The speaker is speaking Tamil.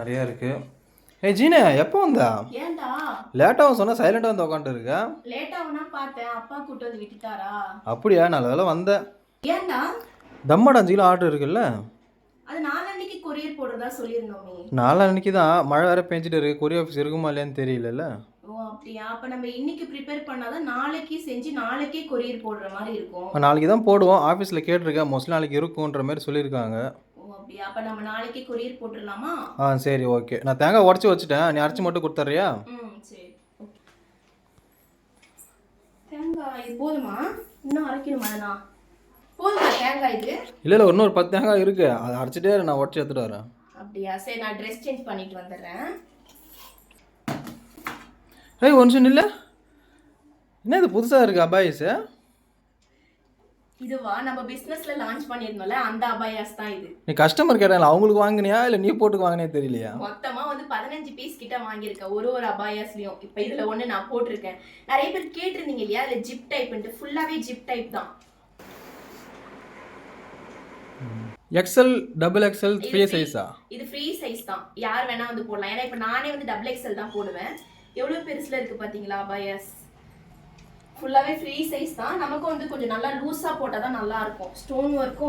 நிறையா இருக்கு. ஏய் ஜீனே எப்போ வந்தா? ஏன்டா? லேட்டாகவும் சொன்னா சைலண்டாக வந்து உட்காந்துட்டு இருக்க. லேட்டா பார்த்தேன். அப்பா கூட்டு வந்து விட்டுட்டாரா? அப்படியா நல்ல வேலை வந்தேன் ஏன்டா? தம்மாட அஞ்சு கிலோ ஆர்டர் இருக்குல்ல? அது நாலன்னைக்கு கொரியர் போடுறதா சொல்லியிருந்தோமே. நாளான்னைக்கு தான். மழை வேற பெஞ்சிட்டு இருக்கு. கொரியர் ஆஃபீஸ் இருக்குமா இல்லையான்னு தெரியலல்ல. ஓ அப்படியா? அப்ப நம்ம இன்னைக்கு ப்ரிப்பேர் பண்ணாதான் நாளைக்கு செஞ்சு நாளைக்கே கொரியர் போடுற மாதிரி இருக்கும். நாளைக்கு தான் போடுவோம். ஆஃபீஸில் கேட்டிருக்கேன். மோஸ்ட்லி நாளைக்கு இருக்குன்ற மாதிரி சொல்லியிருக்காங்க. அப்படியா? அப்ப நம்ம நாளைக்கே கொரியர் போட்டுடலாமா? ஆ சரி ஓகே. நான் தேங்காய் உடச்சி வச்சுட்டேன். நீ அரைச்சி மட்டும் கொடுத்துட்றியா? ம் சரி. தேங்காய் இது போதுமா? இன்னும் அரைக்கணுமா போதுமா தேங்காய் இது? இல்லை இல்லை இன்னொரு பத்து தேங்காய் இருக்கு. அதை அரைச்சிட்டே இரு, நான் உடச்சி எடுத்துட்டு வரேன். அப்படியா? சரி நான் ட்ரெஸ் சேஞ்ச் பண்ணிட்டு வந்துடுறேன். ஏய் ஒரு நிமிஷம் இல்லை என்ன இது புதுசாக இருக்கு அபாயிஸு இதுவா? நம்ம பிசினஸ்ல லான்ச் பண்ணிருந்தோம்ல அந்த அபாயாஸ் தான் இது. நீ கஸ்டமர் கேட்டாங்களா? அவங்களுக்கு வாங்கினியா? இல்லை நீ போட்டுக்கு வாங்கினே தெரியலையா? மொத்தமா வந்து பதினஞ்சு பீஸ் கிட்ட வாங்கியிருக்கேன் ஒரு ஒரு அபாயாஸ்லயும். இப்ப இதுல ஒண்ணு நான் போட்டிருக்கேன். நிறைய பேர் கேட்டிருந்தீங்க இல்லையா? அதுல ஜிப் டைப் ஃபுல்லாவே ஜிப் டைப் தான். எக்ஸல் டபுள் எக்ஸல் த்ரீ சைஸா இது ஃப்ரீ சைஸ் தான். யார் வேணா வந்து போடலாம். ஏன்னா இப்ப நானே வந்து டபுள் எக்ஸல் தான் போடுவேன். எவ்வளவு பெருசுல இருக்கு பாத்தீங்களா அபாயாஸ்? ஃபுல்லாகவே ஃப்ரீ சைஸ் தான். நமக்கும் வந்து கொஞ்சம் நல்லா லூஸாக போட்டாதான் நல்லா இருக்கும். ஸ்டோன் ஒர்க்கும்